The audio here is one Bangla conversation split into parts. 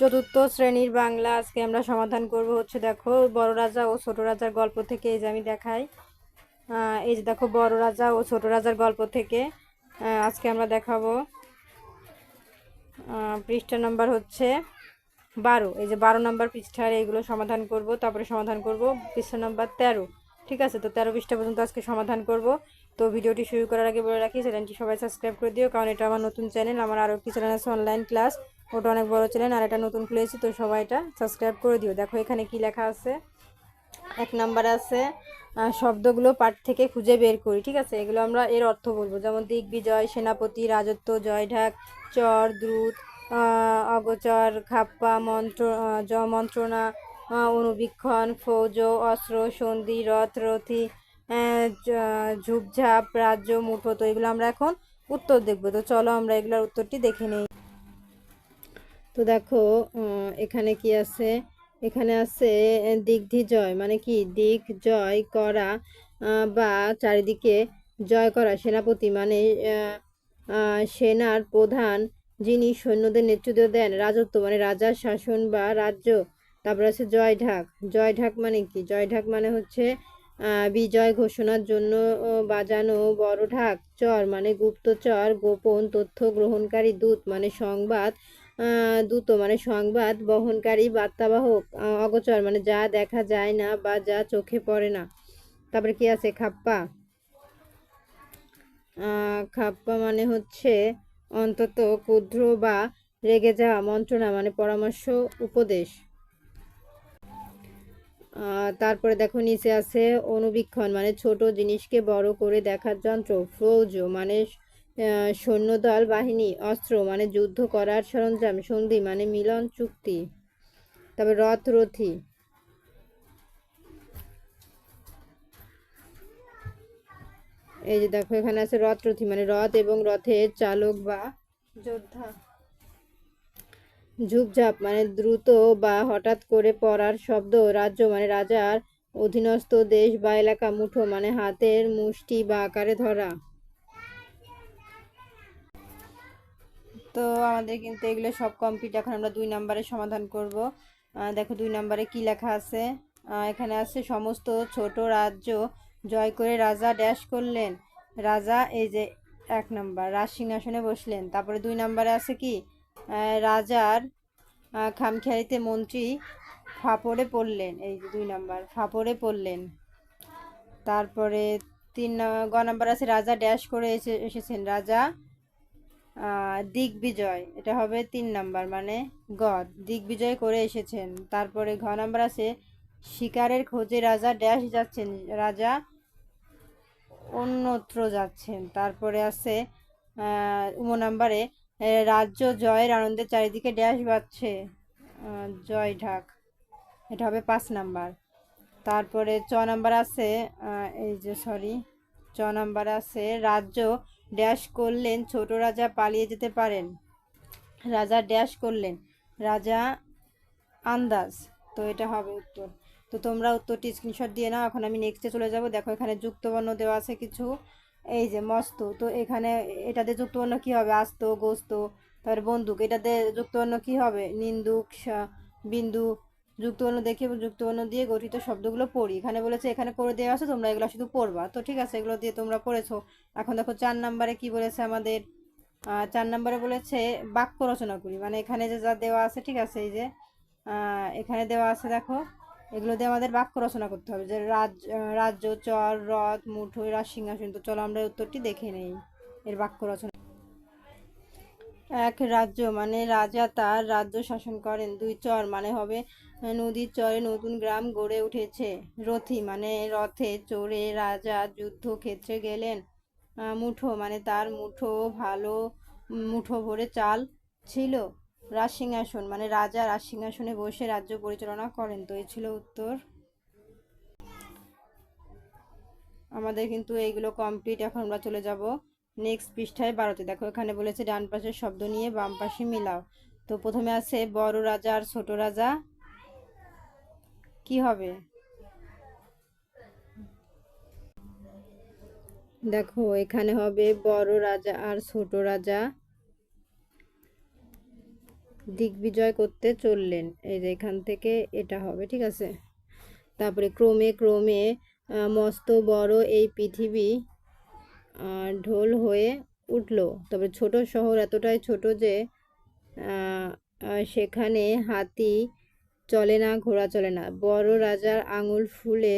চতুর্থ শ্রেণির বাংলা আজকে আমরা সমাধান করব হচ্ছে দেখো, বড় রাজা ও ছোট রাজার গল্প থেকে, এই যে আমি দেখাই। এই যে দেখো, বড় রাজা ও ছোট রাজার গল্প থেকে আজকে আমরা দেখাবো। পৃষ্ঠা নাম্বার হচ্ছে বারো। এই যে বারো নাম্বার পৃষ্ঠার এইগুলো সমাধান করব, তারপরে সমাধান করব। পৃষ্ঠা নাম্বার তেরো। ঠিক আছে, তো তেরো পৃষ্ঠা পর্যন্ত আজকে সমাধান করব। তো ভিডিওটি শুরু করার আগে বলে রাখি, চ্যানেলটি সবাই সাবস্ক্রাইব করে দিও, কারণ এটা আমার নতুন চ্যানেল, আমার আরও একটি চ্যানেল আছে অনলাইন ক্লাস ওটা অনেক বড় চ্যানেল আর এটা নতুন খুলেছি, তো সবাই এটা সাবস্ক্রাইব করে দিও। দেখো এখানে কি লেখা আছে। এক নাম্বার আছে শব্দগুলো পাঠ থেকে খুঁজে বের করি, ঠিক আছে? এগুলো আমরা এর অর্থ বলব। যেমন দিগ্বিজয়, সেনাপতি, রাজত্ব, জয়ঢাক, চর, দ্রুত অগচর, খাপ্পা, মন্ত্র জ, মন্ত্রণা অনুবীক্ষণ, ফৌজ, অস্ত্র, সন্ধি, রথ, রথি ঝুপঝাপ, রাজ্য, মুঠো, তো এগুলো আমরা এখন উত্তর দেখব। তো চলো আমরা এগুলোর উত্তরটি দেখে নিই। তো দেখো এখানে কি আছে? এখানে আছে দিগ্ধি জয় মানে কি? দিক জয় করা বা চারিদিকে জয় করা সেনাপতি মানে সেনার প্রধান যিনি সৈন্যদের নেতৃত্ব দেন, রাজত্ব মানে রাজার শাসন বা রাজ্য। তারপর আছে জয় ঢাক জয় ঢাক মানে কি? জয় ঢাক মানে হচ্ছে বিজয় ঘোষণার জন্য বাজানো বড় ঢাক চর মানে গুপ্তচর, গোপন তথ্য গ্রহণকারী দূত মানে সংবাদ দূত মানে সংবাদ বহনকারী বার্তাবাহক অগোচর মানে যা দেখা যায় না বা যা চোখে পড়ে না। তারপরে কি আছে? খাপ্পা। খাপ্পা মানে হচ্ছে অন্তত ক্ষুদ্র বা রেগে যাওয়া মন্ত্রণা মানে পরামর্শ, উপদেশ। তারপরে দেখো নিচে আছে অনুবীক্ষণ মানে ছোট জিনিসকে বড় করে দেখার যন্ত্র ফৌজ মানে সৈন্যদল বাহিনী, অস্ত্র মানে যুদ্ধ করার সরঞ্জাম, সন্ধি মানে মিলন চুক্তি তারপর রথ রথি। এই যে দেখো, এখানে আছে রথ রথি মানে রথ এবং রথের চালক বা যোদ্ধা। ঝুপঝাপ মানে দ্রুত বা হঠাৎ করে পড়ার শব্দ, রাজ্য মানে রাজার অধীনস্থ দেশ বা এলাকা, মুঠো মানে হাতের মুষ্টি বা আকারে ধরা। তো আমাদের কিন্তু এগুলো সব কমপ্লিট এখন আমরা দুই নম্বরে সমাধান করব। দেখো দুই নম্বরে কি লেখা আছে? এখানে আছে সমস্ত ছোট রাজ্য জয় করে রাজা ড্যাশ করলেন। রাজা এই যে এক নম্বর রাজ সিংহাসনে বসলেন। তারপরে দুই নম্বরে আছে কি? রাজার আহ, খামখেয়ালিতে মন্ত্রী ফাপড়ে পড়লেন। এই যে দুই নম্বর ফাপড়ে পড়লেন। তারপরে তিন গ নাম্বার আছে রাজা ড্যাশ করে এসে এসেছেন। রাজা দিগ্বিজয়, এটা হবে তিন নাম্বার মানে গ দিগ্বিজয় করে এসেছেন। তারপরে ঘ নাম্বার আছে, শিকারের খোঁজে রাজা ড্যাশ যাচ্ছেন, রাজা অন্যত্র যাচ্ছেন। তারপরে আছে উম নাম্বারে রাজ্য জয়ের আনন্দে চারিদিকে ড্যাশ বাজছে জয় ঢাক। এটা হবে পাঁচ নাম্বার। তারপরে চ নাম্বার আছে এই যে সরি চ নাম্বার আছে, রাজ্য ড্যাশ করলেন, ছোট রাজা পালিয়ে যেতে পারেন। রাজা ড্যাশ করলেন, রাজা আন্দাজ। তো এটা হবে উত্তর। তো তোমরা উত্তরটি স্ক্রিনশট দিয়ে নাও, এখন আমি নেক্সটে চলে যাব। দেখো, এখানে যুক্তবর্ণ দেওয়া আছে কিছু। এই যে, মস্ত। তো এখানে এটাতে যুক্তবর্ণ কি হবে? আস্ত, গোস্ত, তারপরে বন্দুক। এটাতে যুক্তবর্ণ কি হবে? নিন্দুক বিন্দু যুক্তবর্ণ দেখে যুক্তবর্ণ দিয়ে গঠিত শব্দগুলো পড়ি। এখানে বলেছে, এখানে করে দেওয়া আছে, তোমরা এগুলো শুধু পড়বা। তো ঠিক আছে, এগুলো দিয়ে তোমরা পড়েছো। এখন দেখো, চার নাম্বারে কি বলেছে আমাদের? চার নাম্বারে বলেছে, বাক্য রচনা করি। মানে এখানে যে যা দেওয়া আছে, ঠিক আছে, এই যে এখানে দেওয়া আছে, দেখো, এগুলো দিয়ে আমাদের বাক্য রচনা করতে হবে। যে রাজ রাজ্য, চর রথ মুঠো রাজ সিংহাসন। তো চলো আমরা উত্তরটি দেখে নেই, এর বাক্য রচনা এক রাজ্য মানে রাজা তার রাজ্য শাসন করেন। দুই চর মানে হবে নদীর চরে নতুন গ্রাম গড়ে উঠেছে। রথি মানে রথে চড়ে রাজা যুদ্ধক্ষেত্রে গেলেন। মুঠো মানে তার মুঠো ভালো মুঠো ভরে চাল ছিল। রাজসিংহাসন মানে রাজা রাজসিংহাসনে বসে রাজ্য পরিচালনা করেন। তো এই ছিল উত্তর। আমাদের কিন্তু এইগুলো কমপ্লিট এখন আমরা চলে যাব। নেক্সট পৃষ্ঠায় বারোতে। দেখো, এখানে বলেছে, ডান পাশের শব্দ নিয়ে বাম পাশে মিলাও। তো প্রথমে আছে, বড় রাজা আর ছোট রাজা। কি হবে? দেখো, এখানে হবে, বড় রাজা আর ছোট রাজা। দিগ্বিজয় করতে চললেন। এই যে, এখান থেকে এটা হবে, ঠিক আছে? তারপরে ক্রমে ক্রমে মস্ত বড় এই পৃথিবী ঢোল হয়ে উঠল। তবে ছোট শহর এতটাই ছোট যে সেখানে হাতি চলে না, ঘোড়া চলে না। বড় রাজার আঙুল ফুলে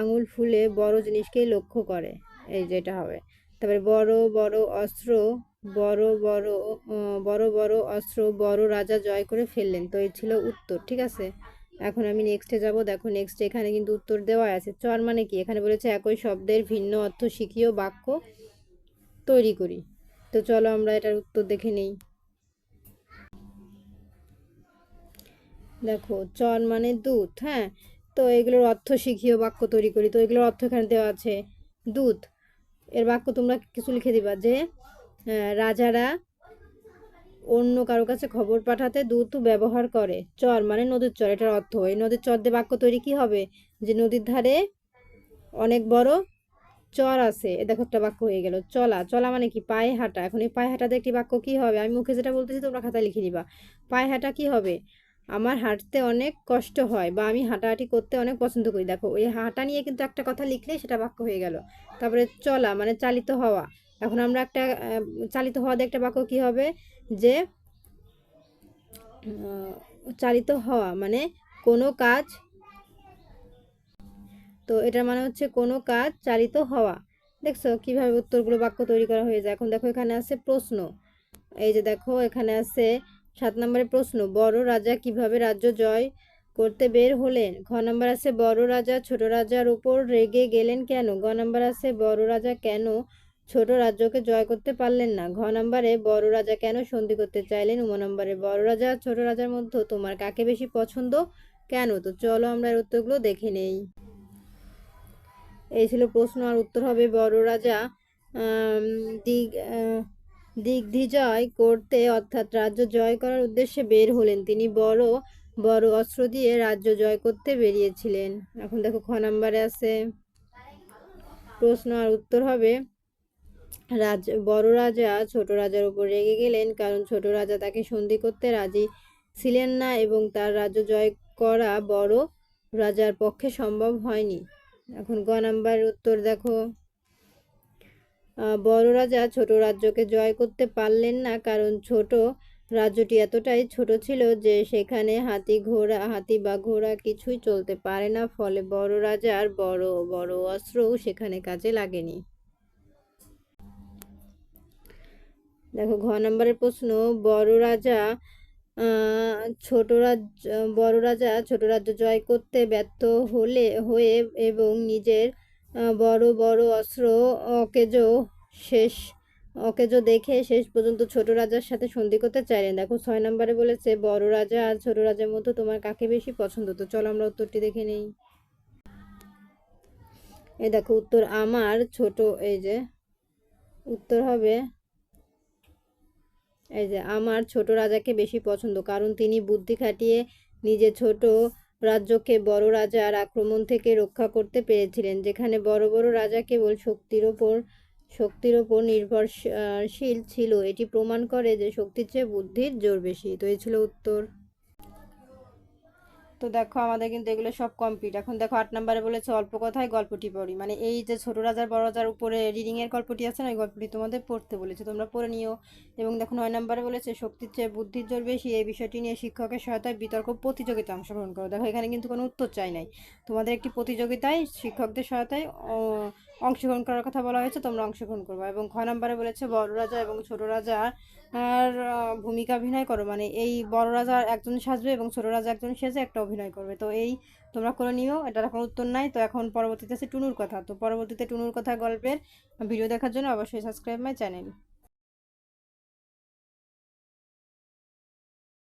আঙুল ফুলে বড় জিনিসকেই লক্ষ্য করে, এই যেটা হবে। তারপরে বড় বড় অস্ত্র, বড় বড় বড় বড় অস্ত্র বড় রাজা জয় করে ফেললেন। তো এই ছিল উত্তর, ঠিক আছে? এখন আমি নেক্সটে যাব। দেখো নেক্সট এখানে কিন্তু উত্তর দেওয়া আছে। চর মানে কি? এখানে বলেছে একই শব্দের ভিন্ন অর্থ শিখিও বাক্য তৈরি করি। তো চলো আমরা এটার উত্তর দেখে নেই। দেখো, চর মানে দুধ হ্যাঁ? তো এগুলোর অর্থ শিখিও বাক্য তৈরি করি। তো এগুলোর অর্থ এখানে দেওয়া আছে দুধ এর বাক্য তোমরা কিছু লিখে দিবা যে রাজারা অন্য কারও কাছে খবর পাঠাতে দূত ব্যবহার করে। চর মানে নদীর চর, এটার অর্থ। এই নদীর চর দিয়ে বাক্য তৈরি কি হবে? যে নদীর ধারে অনেক বড় চর আছে। এ দেখো একটা বাক্য হয়ে গেল। চলা। চলা মানে কি? পায়ে হাঁটা। এখন এই পায়ে হাঁটাতে একটি বাক্য কি হবে? আমি মুখে যেটা বলতেছি তোমরা খাতায় লিখে দিবা। পায়ে হাঁটা কি হবে? আমার হাঁটতে অনেক কষ্ট হয় বা আমি হাঁটাহাঁটি করতে অনেক পছন্দ করি। দেখো ওই হাঁটা নিয়ে কিন্তু একটা কথা লিখলে সেটা বাক্য হয়ে গেল। তারপরে চলা মানে চালিত হওয়া। এখন আমরা একটা চালিত হওয়া দিয়ে একটা বাক্য কি হবে? যে চালিত হওয়া মানে কোনো কাজ, তো এটার মানে হচ্ছে কোনো কাজ চালিত হওয়া। দেখছ কীভাবে উত্তরগুলো বাক্য তৈরি করা হয়ে যায়? এখন দেখো এখানে আছে প্রশ্ন। এই যে দেখো এখানে আছে সাত নম্বরের প্রশ্ন, বড় রাজা কীভাবে রাজ্য জয় করতে বের হলেন? ঘ নম্বর আছে, বড় রাজা ছোট রাজার উপর রেগে গেলেন কেন? গ নম্বর আছে, বড় রাজা কেন ছোট রাজ্যকে জয় করতে পারলেন না। ঘ নম্বরে বড় রাজা কেন সন্ধি করতে চাইলেন? উম নম্বরে বড় রাজা ছোট রাজার মধ্যে তোমার কাকে বেশি পছন্দ? কেন? তো চলো আমরা এর উত্তরগুলো দেখে নেই। এই ছিল প্রশ্ন আর উত্তর হবে বড় রাজা দিগ আহ, দিগ্বিজয় করতে অর্থাৎ রাজ্য জয় করার উদ্দেশ্যে বের হলেন। তিনি বড় বড় অস্ত্র দিয়ে রাজ্য জয় করতে বেরিয়েছিলেন। এখন দেখো খ নাম্বারে আছে। প্রশ্ন আর উত্তর হবে রাজ, বড় রাজা ছোট রাজার উপর রেগে গেলেন কারণ ছোট রাজা তাকে সন্ধি করতে রাজি ছিলেন না এবং তার রাজ্য জয় করা বড় রাজার পক্ষে সম্ভব হয়নি। এখন গ নাম্বার উত্তর দেখো। বড় রাজা ছোট রাজ্যকে জয় করতে পারলেন না কারণ ছোট রাজ্যটি এতটাই ছোট ছিল যে সেখানে হাতি ঘোড়া, হাতি বা ঘোড়া কিছুই চলতে পারে না, ফলে বড় রাজার বড় বড় অস্ত্রও সেখানে কাজে লাগেনি। দেখো ঘ নম্বরের প্রশ্ন, বড় রাজা ছোট রাজ্য বড় রাজা ছোট রাজ্য জয় করতে ব্যর্থ হলে, হয়ে এবং নিজের বড় বড় অস্ত্র, অকেজো শেষ, অকেজো দেখে শেষ পর্যন্ত ছোট রাজার সাথে সন্ধি করতে চাইলেন। দেখো ছয় নম্বরে বলেছে, বড় রাজা আর ছোট রাজার মধ্যে তোমার কাকে বেশি পছন্দ? তো চলো আমরা উত্তরটি দেখে নেই। এই দেখো উত্তর আমার, ছোট, এই যে, উত্তর হবে এই যে আমার ছোট রাজাকে বেশি পছন্দ, কারণ তিনি বুদ্ধি খাটিয়ে নিজে ছোট রাজ্যকে বড় রাজার আক্রমণ থেকে রক্ষা করতে পেরেছিলেন, যেখানে বড় বড় রাজা কেবল শক্তির ওপর শক্তির ওপর নির্ভরশীল ছিল। এটি প্রমাণ করে যে শক্তির চেয়ে বুদ্ধির জোর বেশি। তো এই ছিল উত্তর। তো দেখো আমাদের কিন্তু এগুলো সব কমপ্লিট এখন দেখো আট নাম্বারে বলেছে, অল্প কথায় গল্পটি পড়ি। মানে এই যে ছোট রাজার, বড় রাজার উপরে রিডিংয়ের গল্পটি আছে না, ওই গল্পটি তোমাদের পড়তে বলেছে, তোমরা পড়ে নিও। এবং দেখো নয় নাম্বারে বলেছে, শক্তির চেয়ে বুদ্ধির জোর বেশি, এই বিষয়টি নিয়ে শিক্ষকের সহায়তায় বিতর্ক প্রতিযোগিতা অংশগ্রহণ করো। দেখো এখানে কিন্তু কোনো উত্তর চাই নাই। তোমাদের একটি প্রতিযোগিতায় শিক্ষকদের সহায়তায় অংশগ্রহণ করার কথা বলা হয়েছে, তোমরা অংশগ্রহণ করব। এবং খ নম্বরে বলেছে, বড় রাজা এবং ছোট রাজার ভূমিকা অভিনয় করো। মানে এই বড় রাজা একজন সাজবে এবং ছোট রাজা একজন সেজে একটা অভিনয় করবে। তো এই তোমরা করে নিও এটার এখন উত্তর নাই। তো এখন পরবর্তীতে আছে টুনুর কথা। তো পরবর্তীতে টুনুর কথা গল্পের ভিডিও দেখার জন্য অবশ্যই সাবস্ক্রাইব মাই চ্যানেল